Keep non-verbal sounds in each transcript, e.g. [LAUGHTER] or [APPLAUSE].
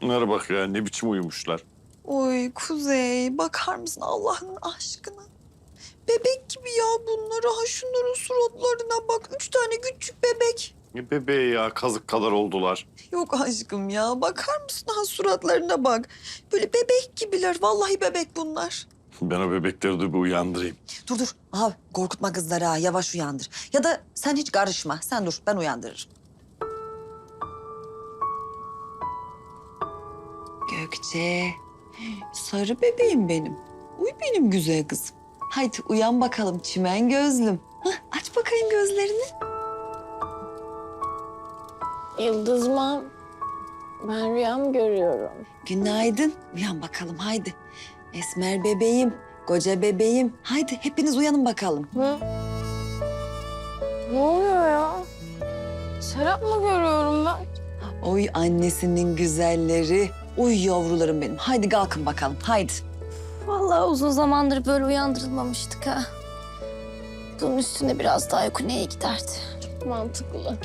Şunlara bak ya ne biçim uyumuşlar. Oy Kuzey bakar mısın Allah'ın aşkına? Bebek gibi ya bunlara. Ha şunların suratlarına bak. Üç tane küçük bebek. Ne bebeği ya kazık kadar oldular. Yok aşkım ya. Bakar mısın ha suratlarına bak. Böyle bebek gibiler. Vallahi bebek bunlar. Ben o bebekleri de bir uyandırayım. Dur dur. Abi korkutma kızları ha. Yavaş uyandır. Ya da sen hiç karışma. Sen dur ben uyandırırım. Gökçe. Sarı bebeğim benim. Uy benim güzel kızım. Haydi uyan bakalım çimen gözlüm. Hah, aç bakayım gözlerini. Yıldız mam, ben rüyam görüyorum. Günaydın. Uyan bakalım haydi. Esmer bebeğim, koca bebeğim. Haydi hepiniz uyanın bakalım. Hı? Ne oluyor ya? Serap mı görüyorum ben? Oy annesinin güzelleri. Uy yavrularım benim. Haydi kalkın bakalım. Haydi. Vallahi uzun zamandır böyle uyandırılmamıştık ha. Bunun üstüne biraz daha uyku neye giderdi? Çok mantıklı.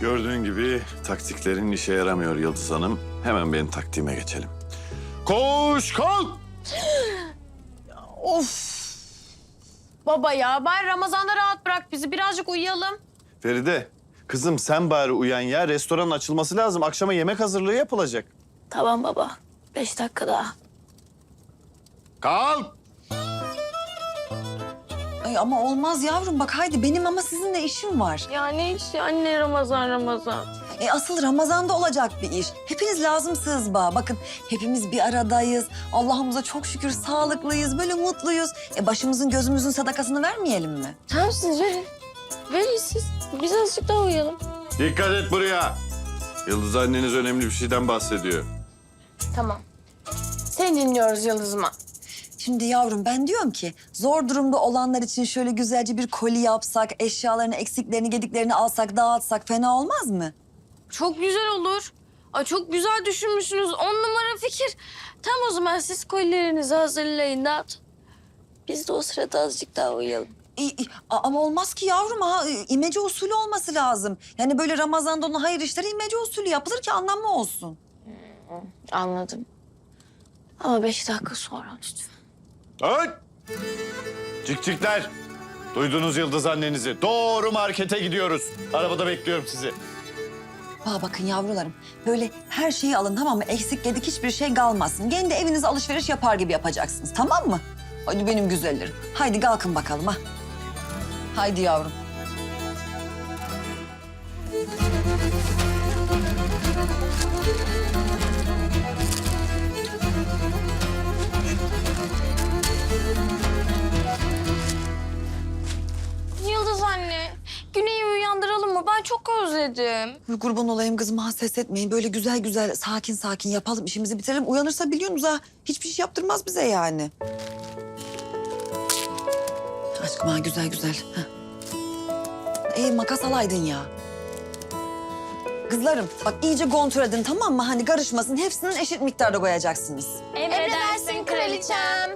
Gördüğün gibi taktiklerin işe yaramıyor Yıldız Hanım. Hemen benim taktiğime geçelim. Koş kalk! [GASPS] Of! Baba ya, bari Ramazan'da rahat bırak bizi. Birazcık uyuyalım. Feride, kızım sen bari uyan ya. Restoranın açılması lazım. Akşama yemek hazırlığı yapılacak. Tamam baba. Beş dakika daha. Kalk! Ay ama olmaz yavrum bak haydi benim ama sizinle işim var. Ya ne işte anne Ramazan Ramazan. E asıl Ramazan'da olacak bir iş. Hepiniz lazımsınız ba. Bakın hepimiz bir aradayız. Allah'ımıza çok şükür sağlıklıyız, böyle mutluyuz. E başımızın gözümüzün sadakasını vermeyelim mi? Tamam siz verin. Verin siz. Biz azıcık daha uyuyalım. Dikkat et buraya. Yıldız anneniz önemli bir şeyden bahsediyor. Tamam. Seni dinliyoruz Yıldız'ıma. Şimdi yavrum ben diyorum ki zor durumda olanlar için şöyle güzelce bir koli yapsak, eşyalarını, eksiklerini, gediklerini alsak, dağıtsak fena olmaz mı? Çok güzel olur. Ay çok güzel düşünmüşsünüz. On numara fikir. Tam o zaman siz kolilerinizi hazırlayın dağıt. Biz de o sırada azıcık daha uyuyalım. Ama olmaz ki yavrum ha. İmece usulü olması lazım. Yani böyle Ramazan'da onun hayır işleri imece usulü yapılır ki anlamlı olsun. Anladım. Ama beş dakika sonra lütfen. Ay! Cikcikler! Duydunuz Yıldız annenizi. Doğru markete gidiyoruz. Arabada bekliyorum sizi. Bana bakın yavrularım. Böyle her şeyi alın tamam mı? Eksik gedik hiçbir şey kalmasın. Kendi evinize alışveriş yapar gibi yapacaksınız tamam mı? Hadi benim güzellerim. Haydi kalkın bakalım ha. Haydi yavrum. Yıldız anne, Güney'i uyandıralım mı? Ben çok özledim. Uy, Kurban olayım kızım ha ses etmeyin. Böyle güzel güzel sakin sakin yapalım işimizi bitirelim. Uyanırsa biliyorsunuz ha hiçbir şey yaptırmaz bize yani. Aşkım ha güzel güzel. Ha. Ee, makas alaydın ya. Kızlarım bak iyice kontrol edin tamam mı? Hani karışmasın hepsinin eşit miktarda koyacaksınız. Emredersin kraliçem.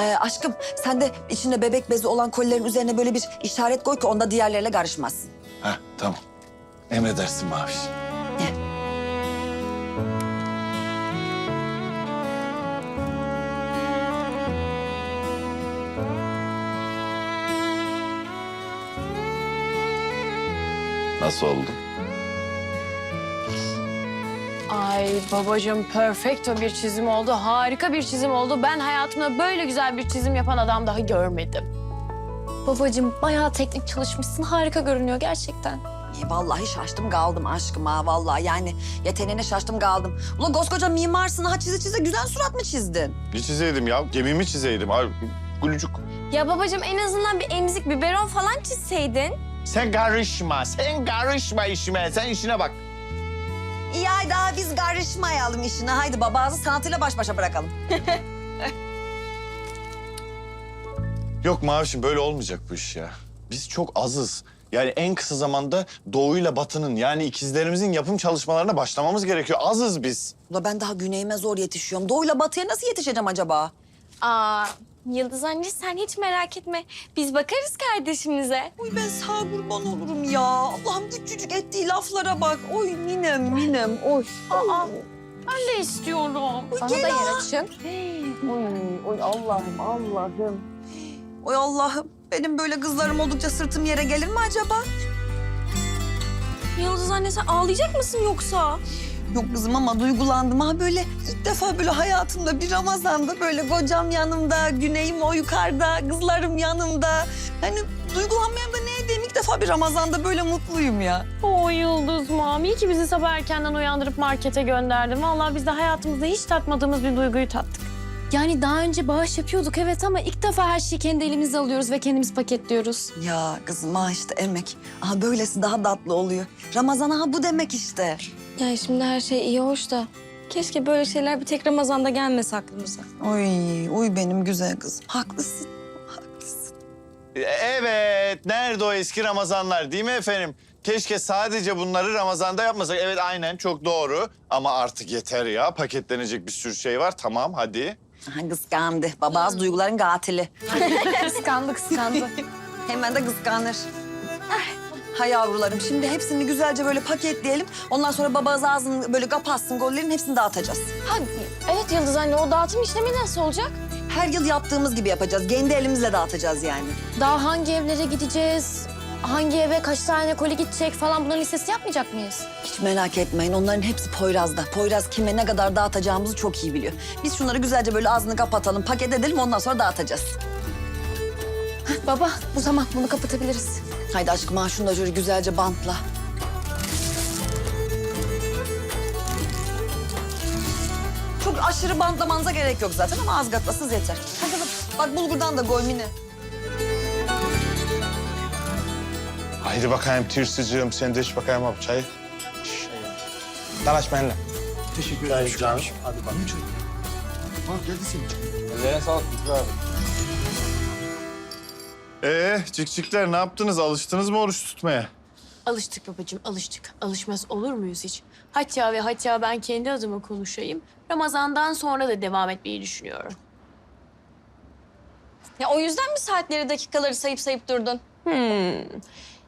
Ee, aşkım sen de içinde bebek bezi olan kolilerin üzerine böyle bir işaret koy ki onda diğerleriyle karışmasın. Ha tamam. Emredersin Maviş. Nasıl oldu? Ay babacığım perfecto bir çizim oldu. Harika bir çizim oldu. Ben hayatımda böyle güzel bir çizim yapan adam daha görmedim. Babacığım bayağı teknik çalışmışsın. Harika görünüyor gerçekten. Ee, vallahi şaştım kaldım aşkım ha vallahi yani yeteneğine şaştım kaldım. Ulan koskoca mimarsın ha çize çize güzel surat mı çizdin? Ne çizeydim ya? Gemimi çizeydim. Ay, gülücük. Ya babacığım en azından bir emzik biberon falan çizseydin. Sen karışma, sen karışma işime. Sen işine bak. İyi haydi ha, biz karışmayalım işine. Haydi babazı sanatıyla baş başa bırakalım. [LAUGHS] Yok Mavişim böyle olmayacak bu iş ya. Biz çok azız. Yani en kısa zamanda doğuyla batının yani ikizlerimizin yapım çalışmalarına başlamamız gerekiyor. Azız biz. Ula ben daha güneyime zor yetişiyorum. Doğuyla batıya nasıl yetişeceğim acaba? Aa Yıldız anne sen hiç merak etme. Biz bakarız kardeşimize. Oy ben sağ kurban olurum ya. Allah'ım küçücük ettiği laflara bak. Oy minem minem oy. Aa, ben de istiyorum. Bana da yer açın. Oy, oy Allah'ım Allah'ım. Oy Allah'ım benim böyle kızlarım oldukça sırtım yere gelir mi acaba? Yıldız anne sen ağlayacak mısın yoksa? Yok kızım ama duygulandım ha böyle ilk defa böyle hayatımda bir Ramazan'da böyle kocam yanımda, güneyim o yukarıda, kızlarım yanımda. Hani duygulanmayayım da ne edeyim ilk defa bir Ramazan'da böyle mutluyum ya. O Yıldız mam. İyi ki bizi sabah erkenden uyandırıp markete gönderdin. Vallahi biz de hayatımızda hiç tatmadığımız bir duyguyu tattık. Yani daha önce bağış yapıyorduk evet ama ilk defa her şeyi kendi elimizle alıyoruz ve kendimiz paketliyoruz. Ya kızım ha işte emek. Aha böylesi daha tatlı oluyor. Ramazan ha bu demek işte. Ya şimdi her şey iyi hoş da keşke böyle şeyler bir tek Ramazan'da gelmese aklımıza. Oy, oy benim güzel kızım. Haklısın, haklısın. E, Evet, nerede o eski Ramazanlar değil mi efendim? Keşke sadece bunları Ramazan'da yapmasak. Evet aynen çok doğru. Ama artık yeter ya. Paketlenecek bir sürü şey var. Tamam hadi. Aha kıskandı. Babaz duyguların katili. [LAUGHS] Kıskandı kıskandı. Hemen de kıskanır. Ha yavrularım şimdi hepsini güzelce böyle paketleyelim. Ondan sonra babaz ağzını böyle kapatsın gollerin hepsini dağıtacağız. Ha, evet Yıldız anne o dağıtım işlemi nasıl olacak? Her yıl yaptığımız gibi yapacağız. Kendi elimizle dağıtacağız yani. Daha hangi evlere gideceğiz? Hangi eve kaç tane koli gidecek falan bunların listesi yapmayacak mıyız? Hiç merak etmeyin onların hepsi Poyraz'da. Poyraz kime ne kadar dağıtacağımızı çok iyi biliyor. Biz şunları güzelce böyle ağzını kapatalım, paket edelim ondan sonra dağıtacağız. Baba bu zaman bunu kapatabiliriz. Haydi aşkım ha şunu da şöyle güzelce bantla. Çok aşırı bantlamanıza gerek yok zaten ama az katlasınız yeter. Hadi bak, bak bulgurdan da koy mini. Haydi bakayım Tirsi'cığım sen de iç bakayım abi çayı. Dalaş benimle. Teşekkürler canım. Hadi bak. Ellerine sağlık Fikri abi. Ee, cikcikler ne yaptınız? Alıştınız mı oruç tutmaya? Alıştık babacığım, alıştık. Alışmaz olur muyuz hiç? Hatta ve hatta ben kendi adıma konuşayım. Ramazan'dan sonra da devam etmeyi düşünüyorum. Ya o yüzden mi saatleri dakikaları sayıp sayıp durdun? Hmm.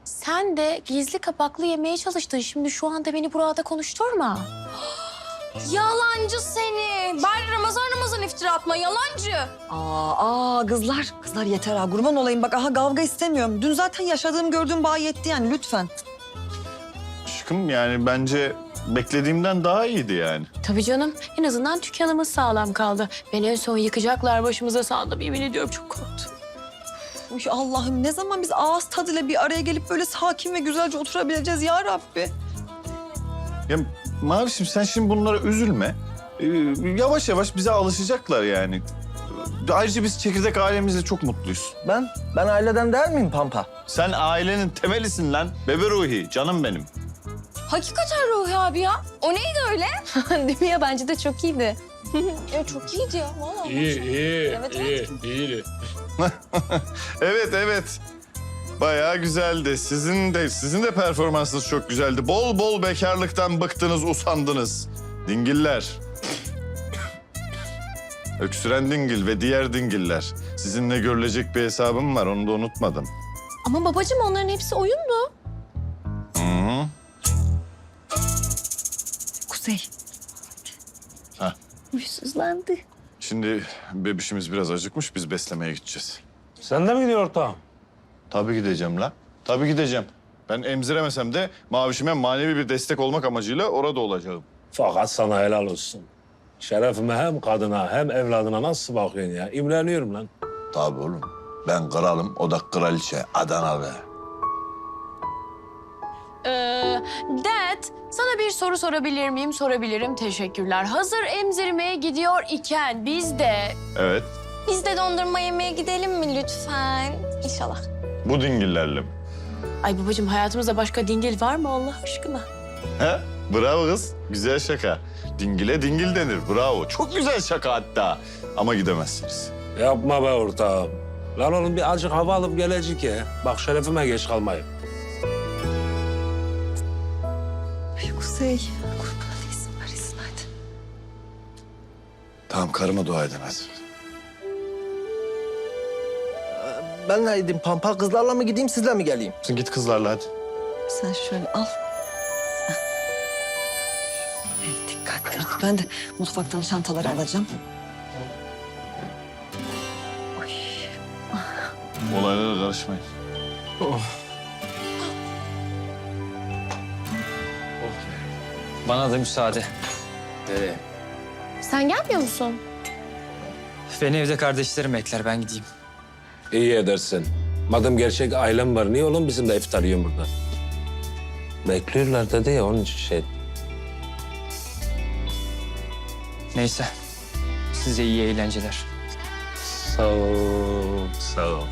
Sen de gizli kapaklı yemeye çalıştın. Şimdi şu anda beni burada konuşturma. [GASPS] Yalancı seni. Bari Ramazan Ramazan iftira atma yalancı. Aa, aa kızlar, kızlar yeter ha. Kurban olayım bak aha kavga istemiyorum. Dün zaten yaşadığım gördüğüm bağ yetti yani lütfen. Aşkım yani bence beklediğimden daha iyiydi yani. Tabii canım. En azından dükkanımız sağlam kaldı. Beni en son yıkacaklar başımıza sandım. Yemin ediyorum çok korktum. Uy Allah'ım ne zaman biz ağız tadıyla bir araya gelip böyle sakin ve güzelce oturabileceğiz ya Rabbi. Ya Mavişim sen şimdi bunlara üzülme. Ee, yavaş yavaş bize alışacaklar yani. Ayrıca biz çekirdek ailemizle çok mutluyuz. Ben? Ben aileden der miyim Pampa? Sen ailenin temelisin lan. Bebe Ruhi, canım benim. Hakikaten Ruhi abi ya. O neydi öyle? [LAUGHS] Değil mi ya? Bence de çok iyiydi. [LAUGHS] ya çok iyiydi ya vallahi. İyi, iyi, Evet, iyi, iyiydi. [LAUGHS] Evet, evet. Bayağı güzeldi. Sizin de sizin de performansınız çok güzeldi. Bol bol bekarlıktan bıktınız, usandınız. Dingiller. Öksüren dingil ve diğer dingiller. Sizinle görülecek bir hesabım var, onu da unutmadım. Ama babacığım onların hepsi oyundu. Hı -hı. Kuzey. Ha. Huysuzlandı. Şimdi bebişimiz biraz acıkmış, biz beslemeye gideceğiz. Sen de mi gidiyor ortağım? Tabii gideceğim lan. Tabii gideceğim. Ben emziremesem de mavişime manevi bir destek olmak amacıyla orada olacağım. Fakat sana helal olsun. Şerefime hem kadına hem evladına nasıl bakıyorsun ya? İmreniyorum lan. Tabii oğlum. Ben kralım, o da kraliçe, Adanalı. Ee, Dad, sana bir soru sorabilir miyim? Sorabilirim. Teşekkürler. Hazır emzirmeye gidiyor iken biz de... Evet, Biz de dondurma yemeye gidelim mi lütfen? İnşallah. Bu dingillerle mi? Ay babacığım hayatımızda başka dingil var mı Allah aşkına? He? Bravo kız. Güzel şaka. Dingile dingil denir. Bravo. Çok güzel şaka hatta. Ama gidemezsiniz. Yapma be ortağım. Lan oğlum bir azıcık hava alıp gelecek ya. Bak şerefime geç kalmayayım. Ay Kuzey. Kurban değilsin Paris'in hadi. Tamam karıma dua edin hadi. Ben neydim Pampa? Kızlarla mı gideyim sizle mi geleyim? Sen git kızlarla hadi. Sen şöyle al. Evet, dikkatli ol. Ben de mutfaktan çantaları alacağım. Olaylara karışmayın. Bana da müsaade. Nereye? Sen gelmiyor musun? Beni evde kardeşlerim bekler ben gideyim. İyi edersin. Madem gerçek ailem var niye oğlum bizim de iftar yiyin burada? Bekliyorlar dedi ya onun için şey. Neyse. Size iyi eğlenceler. Sağ ol, sağ ol.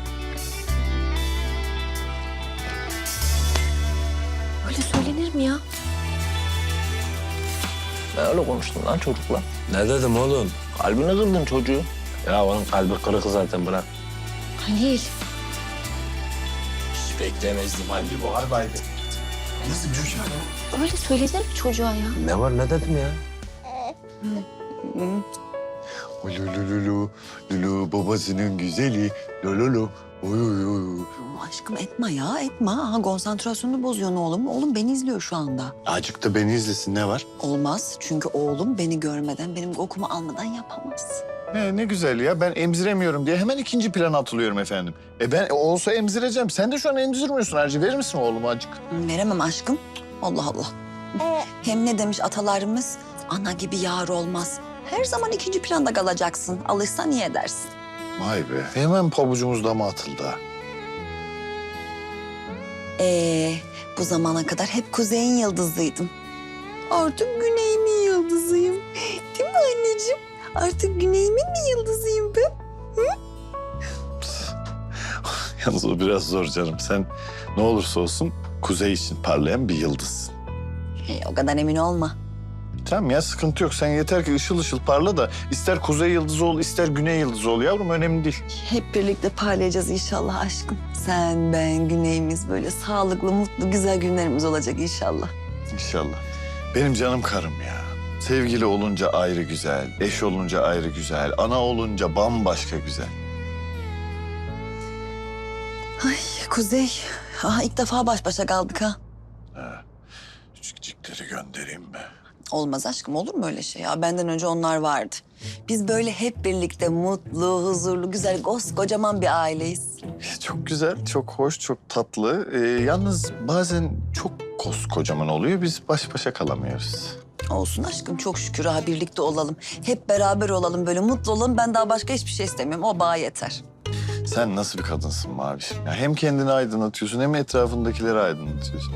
Öyle söylenir mi ya? Ne öyle konuştun lan çocukla? Ne dedim oğlum? Kalbini kırdın çocuğu. Ya onun kalbi kırık zaten bırak. Halil. Hiç beklemezdim halbuki bu harbaydı. Öyle söylenir mi çocuğa ya? Ne var ne dedim ya? Lulu lulu babasının güzeli. Lulu Oy oy oy. Aşkım etme ya etme. Ha, konsantrasyonunu bozuyorsun oğlum. Oğlum beni izliyor şu anda. Azıcık da beni izlesin ne var? Olmaz çünkü oğlum beni görmeden, benim kokumu almadan yapamaz. Ne, ne güzel ya. Ben emziremiyorum diye hemen ikinci plana atılıyorum efendim. E ben olsa emzireceğim. Sen de şu an emzirmiyorsun Harcı. Verir misin oğluma azıcık? Veremem aşkım. Allah Allah. Hem ne demiş atalarımız? Ana gibi yar olmaz. Her zaman ikinci planda kalacaksın. Alışsan iyi edersin. Vay be. Hemen pabucumuz dama atıldı. ha. Ee, bu zamana kadar hep kuzeyin yıldızıydım. Artık güneyimin yıldızıyım. Değil mi anneciğim? Artık güneyimin mi yıldızıyım ben? [LAUGHS] Yalnız o biraz zor canım. Sen ne olursa olsun kuzey için parlayan bir yıldızsın. Ee, o kadar emin olma. Tamam ya sıkıntı yok. Sen yeter ki ışıl ışıl parla da ister kuzey yıldızı ol ister güney yıldızı ol yavrum önemli değil. Hep birlikte parlayacağız inşallah aşkım. Sen, ben, güneyimiz böyle sağlıklı, mutlu, güzel günlerimiz olacak inşallah. İnşallah. Benim canım karım ya. Sevgili olunca ayrı güzel, eş olunca ayrı güzel, ana olunca bambaşka güzel. Ay Kuzey, aha ilk defa baş başa kaldık ha. Küçükcikleri göndereyim mi? Olmaz aşkım olur mu öyle şey ya? Benden önce onlar vardı. Biz böyle hep birlikte mutlu, huzurlu, güzel, kocaman bir aileyiz. Çok güzel, çok hoş, çok tatlı. Ee, yalnız bazen çok koskocaman oluyor. Biz baş başa kalamıyoruz. Olsun aşkım çok şükür ha birlikte olalım. Hep beraber olalım böyle mutlu olalım. Ben daha başka hiçbir şey istemiyorum. O bağ yeter. Sen nasıl bir kadınsın Maviş? Ya hem kendini aydınlatıyorsun hem etrafındakileri aydınlatıyorsun.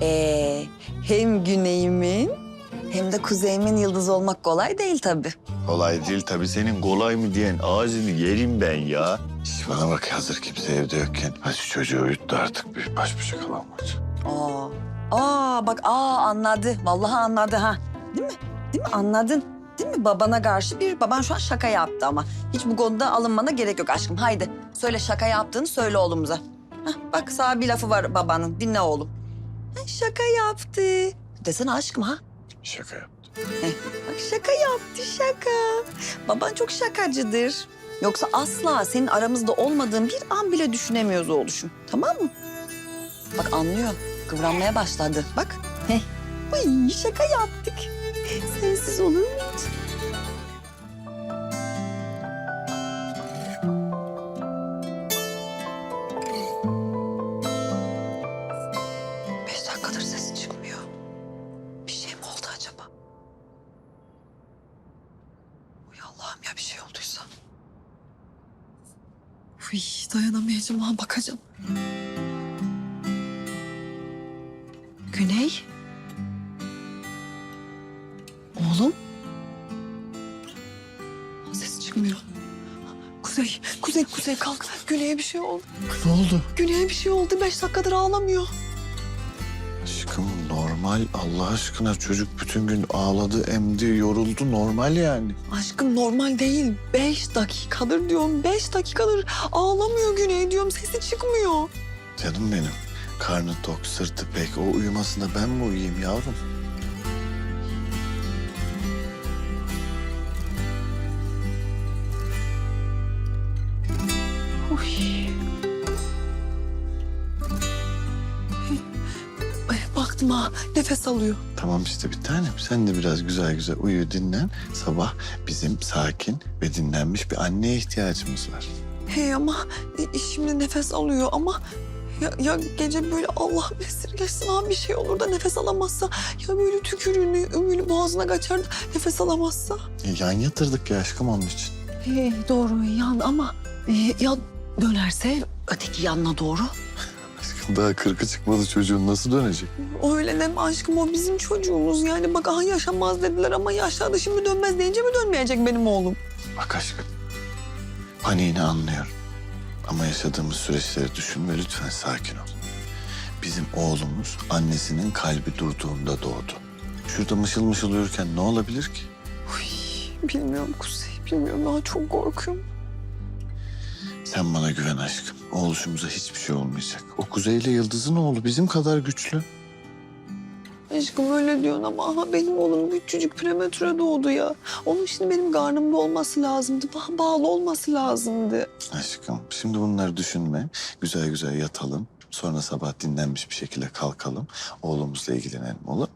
Ee, hem güneyimin hem de kuzeyimin yıldız olmak kolay değil tabii. Kolay değil tabii. Senin kolay mı diyen ağzını yerim ben ya. Şş, bana bak hazır kimse evde yokken. Hadi şu çocuğu uyut da artık bir baş başa kalalım hadi. Aa, aa bak aa anladı. Vallahi anladı ha. Değil mi? Değil mi? Anladın. Değil mi? Babana karşı bir baban şu an şaka yaptı ama. Hiç bu konuda alınmana gerek yok aşkım. Haydi söyle şaka yaptığını söyle oğlumuza. Hah, bak sana bir lafı var babanın. Dinle oğlum. Ha, şaka yaptı. Desene aşkım ha. Şaka yaptım. Bak şaka yaptı şaka. Baban çok şakacıdır. Yoksa asla senin aramızda olmadığın bir an bile düşünemiyoruz oğluşum. Tamam mı? Bak anlıyor. Kıvranmaya başladı. Bak. Heh. Ay şaka yaptık. Sensiz olur mu ha bakacağım. Güney. Oğlum. Ses çıkmıyor. Kuzey, Kuzey, Kuzey kalk. Güney'e bir şey oldu. Ne oldu? Güney'e bir şey oldu. Beş dakikadır ağlamıyor. Normal Allah aşkına çocuk bütün gün ağladı, emdi, yoruldu normal yani. Aşkım normal değil. Beş dakikadır diyorum. Beş dakikadır ağlamıyor Güney diyorum. Sesi çıkmıyor. Canım benim. Karnı tok, sırtı pek. O uyumasında ben mi uyuyayım yavrum? Ama nefes alıyor. Tamam işte bir tanem. Sen de biraz güzel güzel uyu dinlen. Sabah bizim sakin ve dinlenmiş bir anneye ihtiyacımız var. He ama e, şimdi nefes alıyor ama ya, ya gece böyle Allah esirgesin abi bir şey olur da nefes alamazsa ya böyle tükürüğünü böyle boğazına kaçar da nefes alamazsa. E, yan yatırdık ya aşkım onun için. He, doğru yan ama e, ya dönerse öteki yanına doğru. Daha kırkı çıkmadı çocuğun nasıl dönecek? Öyle deme aşkım o bizim çocuğumuz yani bak aha yaşamaz dediler ama yaşlarda şimdi dönmez deyince mi dönmeyecek benim oğlum? Bak aşkım. Paniğini anlıyorum. Ama yaşadığımız süreçleri düşün ve lütfen sakin ol. Bizim oğlumuz annesinin kalbi durduğunda doğdu. Şurada mışıl mışıl uyurken ne olabilir ki? Bilmiyorum Kuzey bilmiyorum daha çok korkuyorum. Sen bana güven aşkım. Oğluşumuza hiçbir şey olmayacak. O Kuzey'le Yıldız'ın oğlu bizim kadar güçlü. Aşkım öyle diyorsun ama aha benim oğlum küçücük prematüre doğdu ya. Onun şimdi benim karnımda olması lazımdı. Ba- bağlı olması lazımdı. Aşkım şimdi bunları düşünme. Güzel güzel yatalım. Sonra sabah dinlenmiş bir şekilde kalkalım. Oğlumuzla ilgilenelim olur?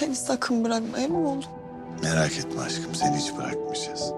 Beni sakın bırakma emin oğlum. Merak etme aşkım seni hiç bırakmayacağız.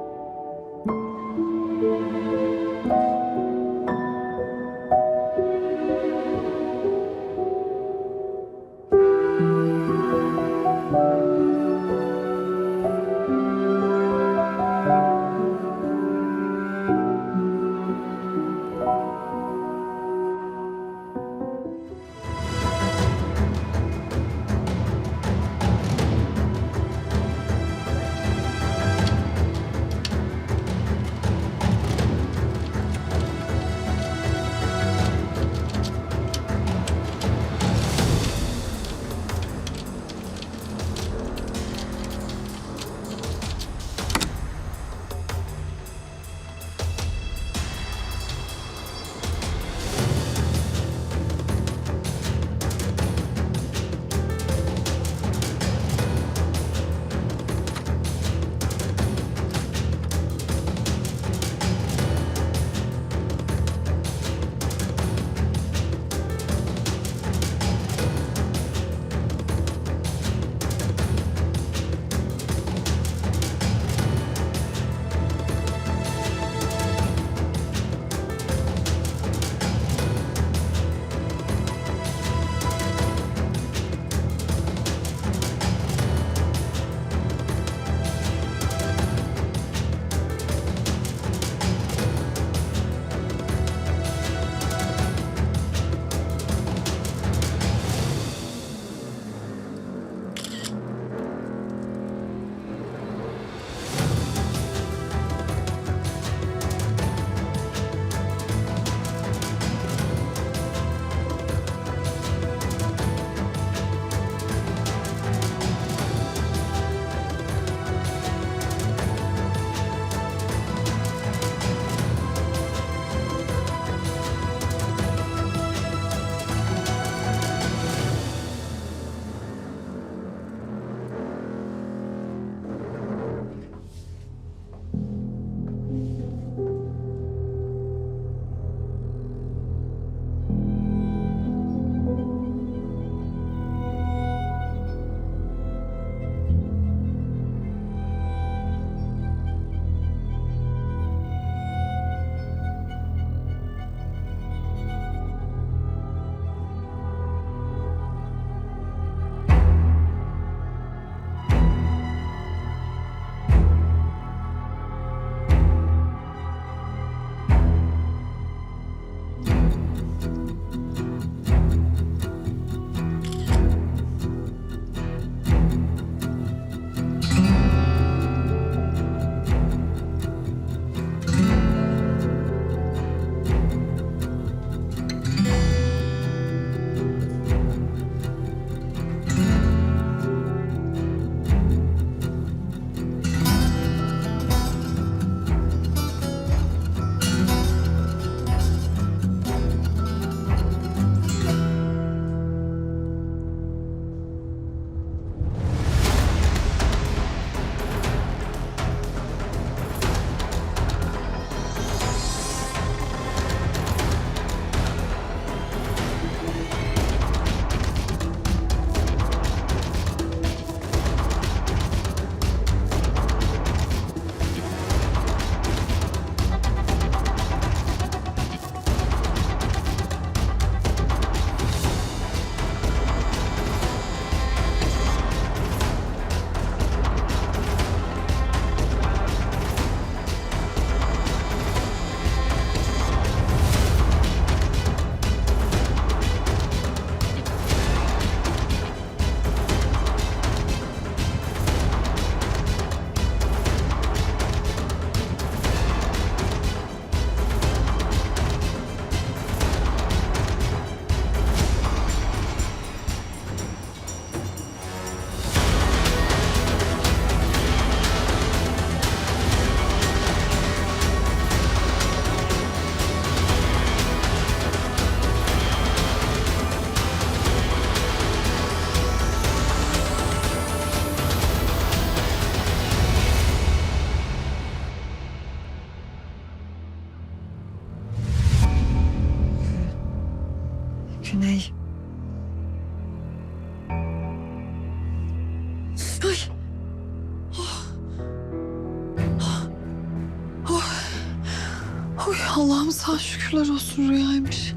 Allah'ım sağ şükürler olsun rüyaymış.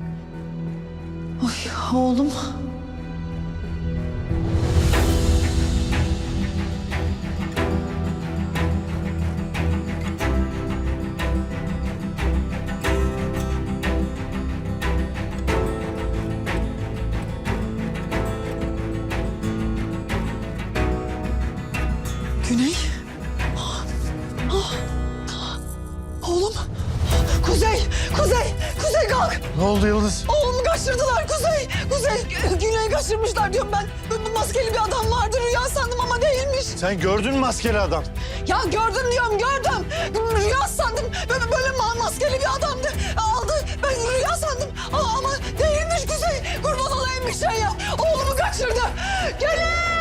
Ay oğlum. Güney'i kaçırmışlar diyorum ben. Bu Maskeli bir adam vardı rüya sandım ama değilmiş. Sen gördün mü maskeli adam? Ya gördüm diyorum gördüm. Rüya sandım. Böyle, böyle ma- maskeli bir adamdı. Aldı. Ben rüya sandım. Aa, ama değilmiş Kuzey. Kurban olayım bir şey yap. Oğlumu kaçırdı. Gelin.